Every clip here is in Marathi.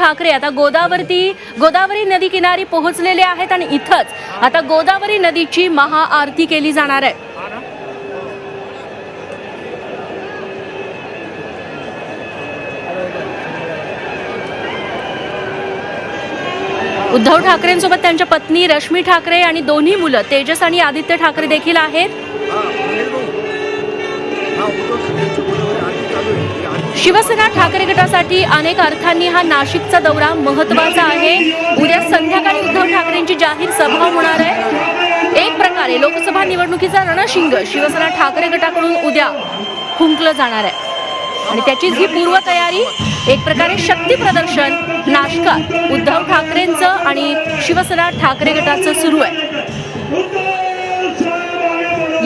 ठाकरे आता गोदावरी गोदावरी नदी किनारी पोहोचलेले आहेत आणि इथंच आता गोदावरी नदीची महाआरती केली जाणार आहे. उद्धव ठाकरेंसोबत त्यांच्या पत्नी रश्मी ठाकरे आणि दोन्ही मुलं तेजस आणि आदित्य ठाकरे देखील आहेत. शिवसेना ठाकरे गटासाठी अनेक अर्थांनी हा नाशिकचा दौरा महत्त्वाचा आहे. उद्या संध्याकाळी उद्धव ठाकरेंची जाहीर सभा होणार आहे. एक प्रकारे लोकसभा निवडणुकीचा रणशिंग शिवसेना ठाकरे गटाकडून उद्या फुंकलं जाणार आहे. आणि त्याचीच ही पूर्वतयारी एक प्रकारे शक्ती प्रदर्शन नाशकात उद्धव ठाकरेंचं आणि शिवसेना ठाकरे गटाचं सुरू आहे.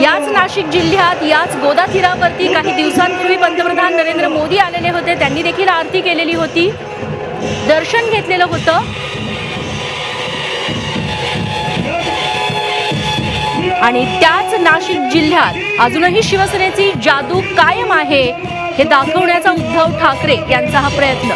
याच नाशिक जिल्ह्यात याच गोदा तीरावरती काही दिवसांपूर्वी पंतप्रधान नरेंद्र मोदी आलेले होते. त्यांनी देखील आरती केलेली होती. दर्शन घेतलेलं होतं. आणि त्याच नाशिक जिल्ह्यात अजूनही शिवसेनेची जादू कायम आहे हे दाखवण्याचा उद्धव ठाकरे यांचा हा प्रयत्न.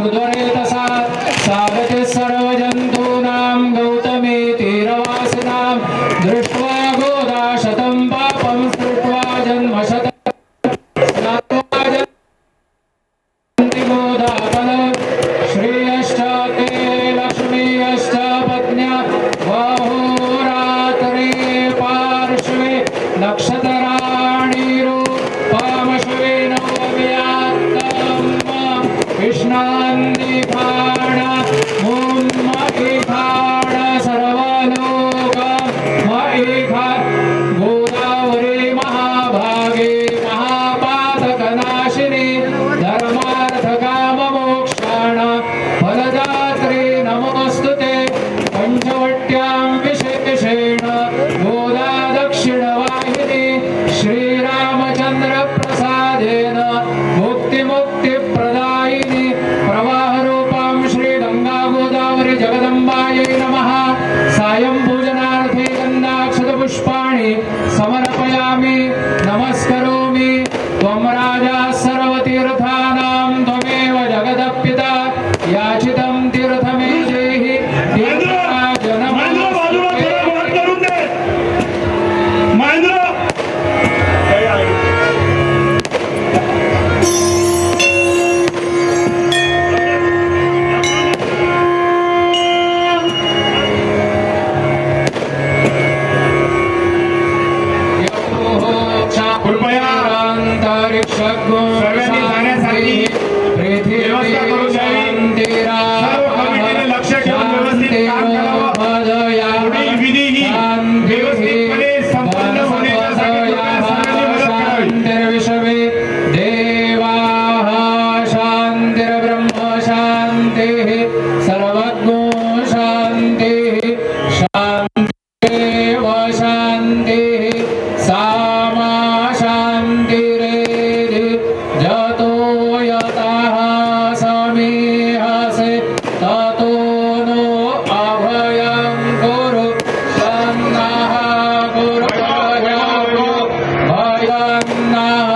Gracias. que llevar la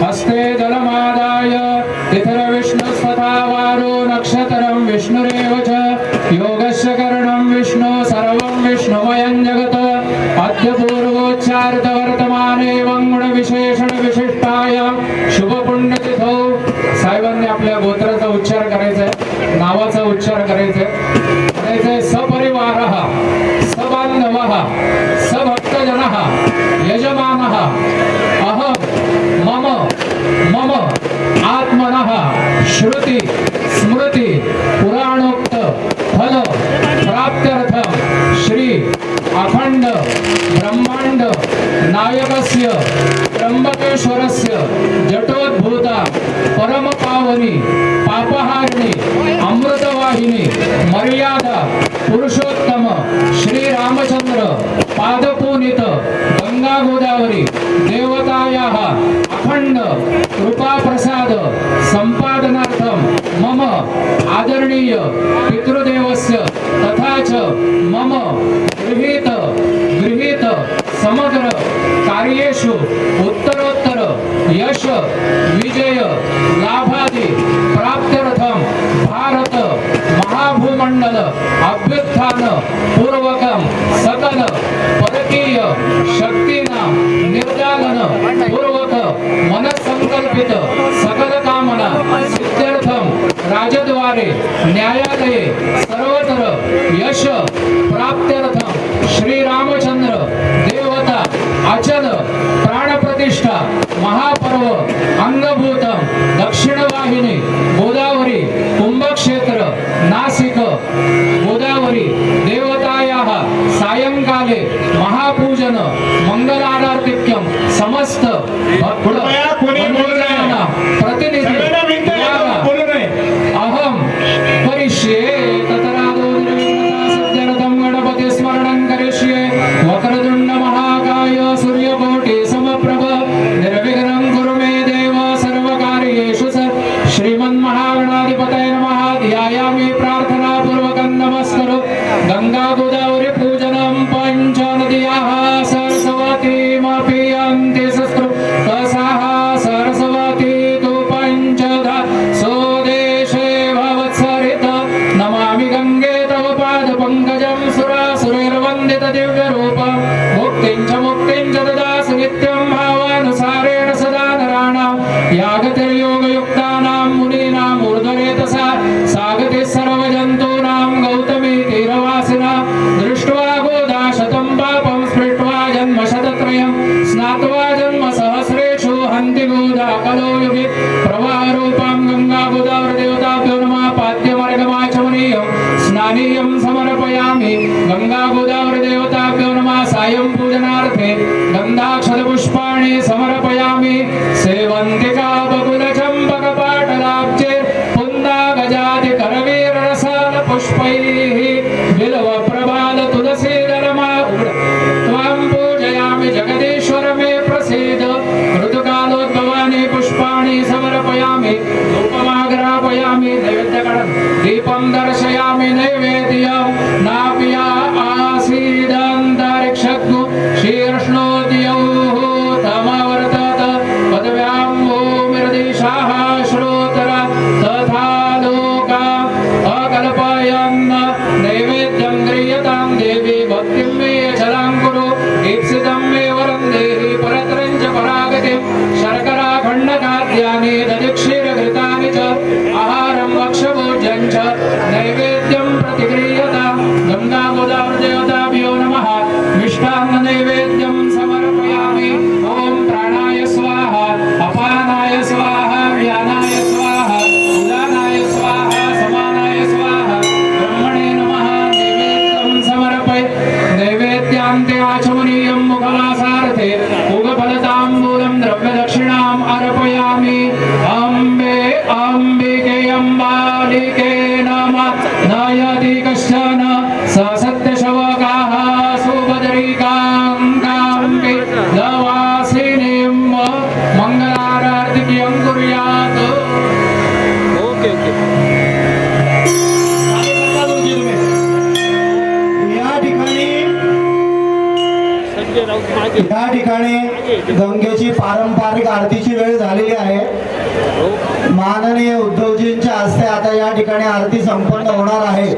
हस्ते जलमादाय तिथिरविष्णुस्तथा वारो नक्षत्रं विष्णुरेव च योगस्य करणं विष्णु सर्वं विष्णुमयं जगत। अद्य पूर्वोच्चारित वर्तमाने गुणविशेषण विशिष्टाय शुभ पुण्यतिथौ साहेबांनी आपल्या गोत्राचा उच्चार करायचा आहे नावाचा उच्चार करायचा आहे म्हणायचं आहे आत्मन श्रुति स्मृति पुराणोक्त फल प्राप्त्यर्थं श्री अखंड ब्रह्मांड नायकस्य त्र्यंबकेश्वरस्य जटोद्भूता परमपावनी पापहारिणी अमृतवाहिनी मर्यादा पुरुषोत्तम श्री रामचंद्र। पादपूनित गंगा गोदावरी देवतायाः अखंड कृपाप्रसाद संपादनार्थं मम आदरणीय पितृदेवस्य तथा च मम गृहीत गृहीत समग्र कार्येषु उत्तरोत्तर यश विजय लाभादि પૂર્વકમ સકલ પરકીય શક્તિના નિર્જાલન પૂર્વક મનસંકલ્પિત સકલ કામના સિદ્ધ્યર્થમ રાજદ્વારે ન્યાયાલયે સર્વત્ર યશ પ્રાપ્ત્યર્થમ શ્રી રામચંદ્ર દેવતા અચલ પ્રાણ Let's go. there you स्नानीयं समर्पयामि। गङ्गा गोदावरी देवताभ्यो नमः। सायं पूजनार्थे गन्धाक्षरपुष्पाणि समर्पयामि। सेवन्तिका बकुलचम्पकपाटलाब्जे पुन्दा गजाति करवीररसाल पुष्पैः समर्पयामि। अम्बे अम्बिके अम्बालिके नम। नयति कश्चन। स सत्यशवकाः सुभद्रिकाङ्काङ्के लवासिनीं मङ्गलारार्तिकीयं कुर्यात्। Okay okay. या ठिकाणी गंगेची पारंपरिक आरतीची वेळ झालेली आहे. माननीय उद्धवजींच्या हस्ते आता या ठिकाणी आरती संपन्न होणार आहे.